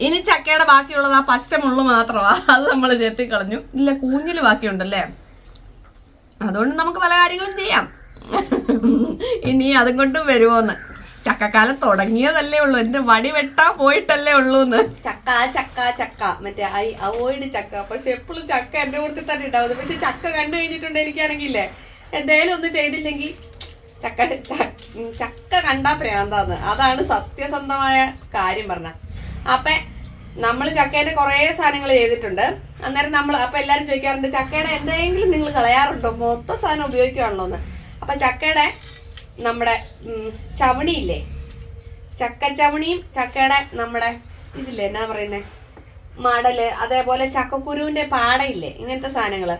ഇനി ചക്കയുടെ ബാക്കിയുള്ളത് ആ പച്ചമുള്ളു മാത്രമാ. അത് നമ്മൾ ചെത്തി കളഞ്ഞു ഇല്ല കൂഞ്ഞിൽ ബാക്കിയുണ്ടല്ലേ? അതുകൊണ്ട് നമുക്ക് പല കാര്യങ്ങളും ചെയ്യാം. ഇനി അതും കൊണ്ടും വരുമോന്ന് ചക്കക്കാലം തുടങ്ങിയതല്ലേ ഉള്ളൂ. എന്റെ വടി വെട്ടാ പോയിട്ടല്ലേ ഉള്ളൂ എന്ന് ചക്ക ചക്ക ചക്ക. മറ്റേ ഐ അവോയ്ഡ് ചക്ക. പക്ഷെ എപ്പോഴും ചക്ക എന്റെ കൂട്ടത്തിൽ തന്നെ ഉണ്ടാവുന്നത്. പക്ഷെ ചക്ക കണ്ടു കഴിഞ്ഞിട്ടുണ്ട് എനിക്കാണെങ്കിലേ. എന്തേലും ഒന്നും ചെയ്തില്ലെങ്കിൽ ചക്ക ചക്ക കണ്ടാ പ്രാന്താന്ന്. അതാണ് സത്യസന്ധമായ കാര്യം പറഞ്ഞ. അപ്പൊ നമ്മൾ ചക്കേന്റെ കുറേ സാധനങ്ങൾ ചെയ്തിട്ടുണ്ട്. അന്നേരം നമ്മൾ അപ്പൊ എല്ലാരും ചോദിക്കാറുണ്ട് ചക്കയുടെ എന്തെങ്കിലും നിങ്ങൾ കളയാറുണ്ടോ? മൊത്തം സാധനം ഉപയോഗിക്കുകയാണല്ലോ എന്ന്. അപ്പൊ ചക്കയുടെ നമ്മുടെ ചവണിയില്ലേ? ചക്ക ചവണിയും ചക്കയുടെ നമ്മുടെ ഇതില്ലേ എന്നാ പറയുന്നേ? മടൽ അതേപോലെ ചക്കക്കുരുവിന്റെ പാടയില്ലേ ഇങ്ങനത്തെ സാധനങ്ങൾ.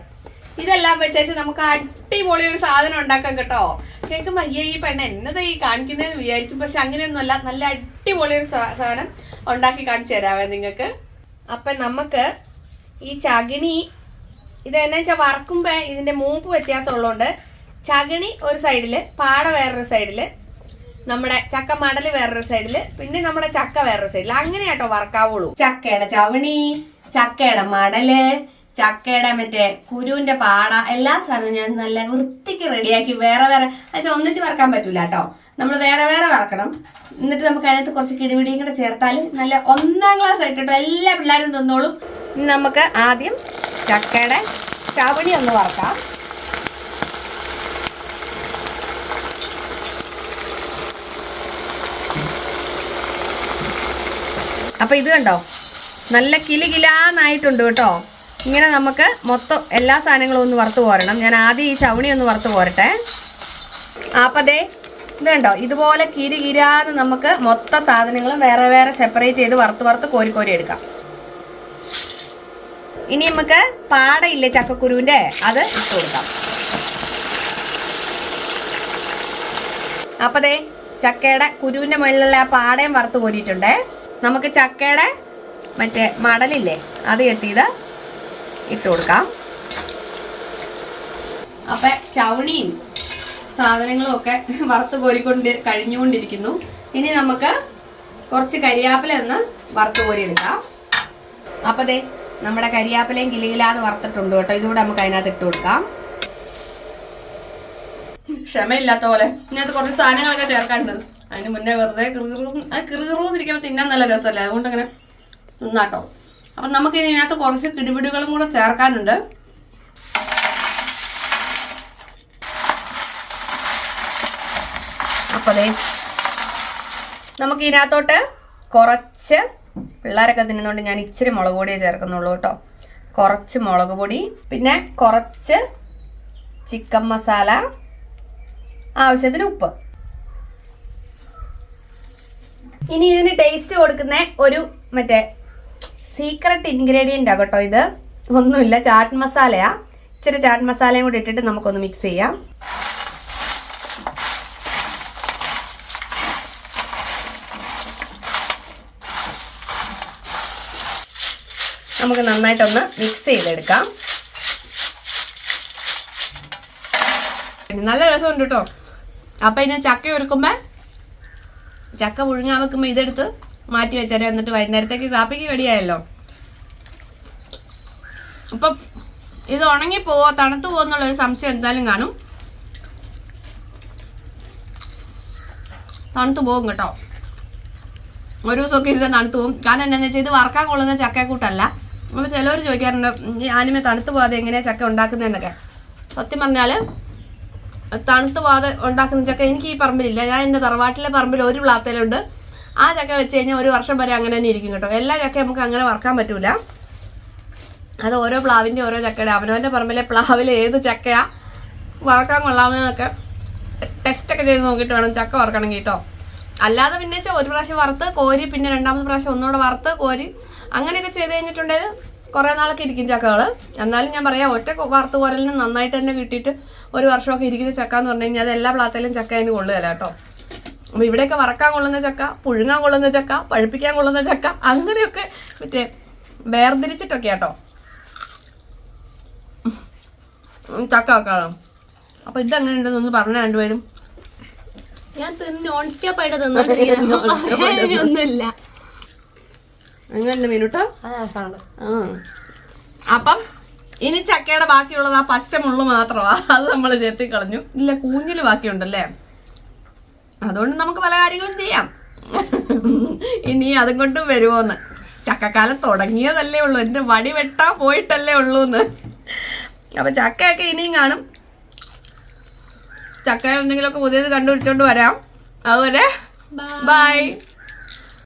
ഇതെല്ലാം വെച്ചേച്ച് നമുക്ക് അടിപൊളി ഒരു സാധനം ഉണ്ടാക്കാം കേട്ടോ. കേൾക്കുമ്പോ അയ്യേ ഈ പെണ്ണ എന്നതാ ഈ കാണിക്കുന്നതെന്ന് വിചാരിക്കും. പക്ഷെ അങ്ങനെയൊന്നുമല്ല. നല്ല അടിപൊളി ഒരു സാധനം ഉണ്ടാക്കി കാണിച്ചു തരാവേ നിങ്ങൾക്ക്. അപ്പൊ നമുക്ക് ഈ ചകിണി ഇത് എന്നാ വെച്ചാൽ വറക്കുമ്പോ ഇതിന്റെ മൂപ്പ് വ്യത്യാസം ഉള്ളതുകൊണ്ട് ചകിണി ഒരു സൈഡിൽ പാട വേറൊരു സൈഡിൽ നമ്മുടെ ചക്ക മടൽ വേറൊരു സൈഡിൽ പിന്നെ നമ്മുടെ ചക്ക വേറൊരു സൈഡിൽ. അങ്ങനെ കേട്ടോ വറക്കാവുള്ളൂ. ചക്കയുടെ ചവണി ചക്കയുടെ മടൽ ചക്കയുടെ മറ്റേ കുരുവിന്റെ പാട എല്ലാ സാധനവും ഞാൻ നല്ല വൃത്തിക്ക് റെഡിയാക്കി വേറെ വേറെ അച്ഛാ ഒന്നിച്ച് വറക്കാൻ പറ്റൂല കേട്ടോ. നമ്മൾ വേറെ വേറെ വറക്കണം. എന്നിട്ട് നമുക്ക് അതിനകത്ത് കുറച്ച് കിടിപിടിയും കൂടെ ചേർത്താൽ നല്ല ഒന്നാം ക്ലാസ് ആയിട്ടോ എല്ലാ പിള്ളേരും തിന്നോളും. നമുക്ക് ആദ്യം ചക്കയുടെ ചവണി ഒന്ന് വറക്കാം. അപ്പൊ ഇത് കണ്ടോ? നല്ല കിലി കിലാന്നായിട്ടുണ്ട് കേട്ടോ. ഇങ്ങനെ നമുക്ക് മൊത്തം എല്ലാ സാധനങ്ങളും ഒന്ന് വറുത്ത് പോരണം. ഞാൻ ആദ്യം ഈ ചവണി ഒന്ന് വറുത്ത് പോരട്ടെ. ആപ്പതേ ഇത് കണ്ടോ? ഇതുപോലെ കിരി കിരാന്ന് നമുക്ക് മൊത്ത സാധനങ്ങളും വേറെ വേറെ സെപ്പറേറ്റ് ചെയ്ത് വറുത്ത് വറുത്ത് കോരി കോരി എടുക്കാം. ഇനി നമുക്ക് പാടയില്ലേ ചക്കക്കുരുവിന്റെ? അത് ഇട്ട് കൊടുക്കാം. അപ്പതേ ചക്കയുടെ കുരുവിന്റെ മുകളിലുള്ള ആ പാടയും വറുത്ത് കോരിയിട്ടുണ്ടേ. നമുക്ക് ചക്കയുടെ മറ്റേ മടലില്ലേ അത് കെട്ടിയത് ഇട്ട് കൊടുക്കാം. അപ്പൊ ചവണിയും സാധനങ്ങളും ഒക്കെ വറുത്ത് കോരിക്കൊണ്ട് കഴിഞ്ഞുകൊണ്ടിരിക്കുന്നു. ഇനി നമുക്ക് കുറച്ച് കരിയാപ്പില ഒന്ന് വറുത്ത് കോരി എടുക്കാം അപ്പൊ ദേ നമ്മുടെ കരിയാപ്പിലയും കിലികിലാന്ന് വറുത്തിട്ടുണ്ട് കേട്ടോ. ഇതുകൂടെ നമുക്ക് അതിനകത്ത് ഇട്ട് കൊടുക്കാം. ക്ഷമയില്ലാത്ത പോലെ. ഇതിനകത്ത് കുറച്ച് സാധനങ്ങളൊക്കെ ചേർക്കാനുണ്ട്. അതിന് മുന്നേ വെറുതെ കിറുകിറു അത് കിറുകിറൂന്നിരിക്കുമ്പോൾ തിന്നാൻ നല്ല രസമല്ലേ? അതുകൊണ്ട് അങ്ങനെ തിന്നാട്ടോ. അപ്പം നമുക്ക് ഇതിനകത്ത് കുറച്ച് കിടിപിടികളും കൂടെ ചേർക്കാനുണ്ട്. അപ്പോൾ നമുക്ക് ഇതിനകത്തോട്ട് കുറച്ച് പിള്ളേരൊക്കെ തിന്നുന്നതുകൊണ്ട് ഞാൻ ഇച്ചിരി മുളക് പൊടിയേ ചേർക്കുന്നുള്ളൂ കേട്ടോ. കുറച്ച് മുളക് പൊടി പിന്നെ കുറച്ച് ചിക്കൻ മസാല ആവശ്യത്തിന് ഉപ്പ്. ഇനി ഇതിന് ടേസ്റ്റ് കൊടുക്കുന്ന ഒരു മറ്റേ സീക്രട്ട് ഇൻഗ്രീഡിയന്റ് ആകട്ടോ കേട്ടോ ഇത്. ഒന്നുമില്ല ചാട്ട് മസാലയാ ഇച്ചിരി ചാട്ട് മസാലയും കൂടി ഇട്ടിട്ട് നമുക്കൊന്ന് മിക്സ് ചെയ്യാം. നമുക്ക് നന്നായിട്ടൊന്ന് മിക്സ് ചെയ്തെടുക്കാം. നല്ല രസമുണ്ട് കേട്ടോ. അപ്പം ഇനി ചക്ക ഒരുക്കുമ്പോൾ ചക്ക പുഴുങ്ങാൻ വെക്കുമ്പോൾ ഇതെടുത്ത് മാറ്റി വെച്ചാലേ എന്നിട്ട് വൈകുന്നേരത്തേക്ക് കാപ്പിക്ക് കടിയായല്ലോ. അപ്പം ഇത് ഉണങ്ങി പോവോ തണുത്തു പോവോ എന്നുള്ള ഒരു സംശയം എന്തായാലും കാണും. തണുത്തു പോകും കേട്ടോ. ഒരു ദിവസമൊക്കെ ഇരുന്ന് തണുത്തു പോകും. കാരണം എന്താണെന്ന് വെച്ചാൽ ഇത് വറക്കാൻ കൊള്ളുന്ന ചക്കക്കൂട്ടല്ല. അപ്പോൾ ചിലവർ ചോദിക്കാറുണ്ട് ഈ ആനിമ തണുത്ത് പോകാതെ എങ്ങനെയാണ് ചക്ക ഉണ്ടാക്കുന്നതെന്നൊക്കെ? സത്യം പറഞ്ഞാൽ തണുത്ത് പോകാതെ ഉണ്ടാക്കുന്ന ചക്ക എനിക്ക് ഈ പറമ്പിലില്ല. ഞാൻ എന്റെ തറവാട്ടിലെ പറമ്പിൽ ഒരു പ്ലാത്തേലുണ്ട് ആ ചക്ക വെച്ച് കഴിഞ്ഞാൽ ഒരു വർഷം വരെ അങ്ങനെ തന്നെ ഇരിക്കും കേട്ടോ. എല്ലാ ചക്ക നമുക്ക് അങ്ങനെ വറക്കാൻ പറ്റൂല. അത് ഓരോ പ്ലാവിന്റെ ഓരോ ചക്കയുടെ അവനവന്റെ പറമ്പിലെ പ്ലാവിൽ ഏത് ചക്കയാ വറക്കാൻ കൊള്ളാമെന്നൊക്കെ ടെസ്റ്റൊക്കെ ചെയ്ത് നോക്കിയിട്ട് വേണം ചക്ക വറക്കണമെങ്കിൽ കേട്ടോ. അല്ലാതെ പിന്നെ വെച്ചാൽ ഒരു പ്രാവശ്യം വറുത്ത് കോരി പിന്നെ രണ്ടാമത്തെ പ്രാവശ്യം ഒന്നുകൂടെ വറുത്ത് കോരി അങ്ങനെയൊക്കെ ചെയ്ത് കഴിഞ്ഞിട്ടുണ്ടെങ്കിൽ കുറേ നാളൊക്കെ ഇരിക്കും ചക്കകൾ എന്നാലും ഞാൻ പറയാം ഒറ്റ വറുത്ത് കോരലിന് നന്നായിട്ട് തന്നെ കിട്ടിയിട്ട് ഒരു വർഷമൊക്കെ ഇരിക്കുന്ന ചക്ക എന്ന് പറഞ്ഞു കഴിഞ്ഞാൽ അത് എല്ലാ പ്ലാത്തേലും ചക്ക അതിന് കൊള്ളുകയല്ല കേട്ടോ. അപ്പോൾ ഇവിടെയൊക്കെ വറക്കാൻ കൊള്ളുന്ന ചക്ക പുഴുങ്ങാൻ കൊള്ളുന്ന ചക്ക പഴുപ്പിക്കാൻ കൊള്ളുന്ന ചക്ക അങ്ങനെയൊക്കെ മറ്റേ വേർതിരിച്ചിട്ടൊക്കെ കേട്ടോ ചക്ക വെക്കാളോ അപ്പോൾ ഇതെങ്ങനെ ഉണ്ടെന്നൊന്ന് പറഞ്ഞു രണ്ടുപേരും. ഞാൻ നോൺ സ്റ്റോപ്പ് ആയിട്ട് തിന്നോണ്ടിരിക്കുന്നു ഒന്നുമില്ല. അങ്ങനെ മീനുട്ടോ? അപ്പം ഇനി ചക്കയുടെ ബാക്കിയുള്ളത് ആ പച്ചമുള്ളു മാത്രമാ. അത് നമ്മൾ ചേർത്തി കളഞ്ഞു. ഇല്ല കൂഞ്ഞിൽ ബാക്കിയുണ്ടല്ലേ? അതുകൊണ്ട് നമുക്ക് പല കാര്യങ്ങളും ചെയ്യാം. ഇനി അതും കൊണ്ടും വരുമോന്ന് ചക്കക്കാലം തുടങ്ങിയതല്ലേ ഉള്ളൂ. എന്റെ വടി വെട്ടാൻ പോയിട്ടല്ലേ ഉള്ളൂ എന്ന് അപ്പൊ ചക്കയൊക്കെ ഇനിയും കാണും. ചക്ക എന്തെങ്കിലുമൊക്കെ പുതിയത് കണ്ടുപിടിച്ചോണ്ട് വരാം. അതുപോലെ ബൈ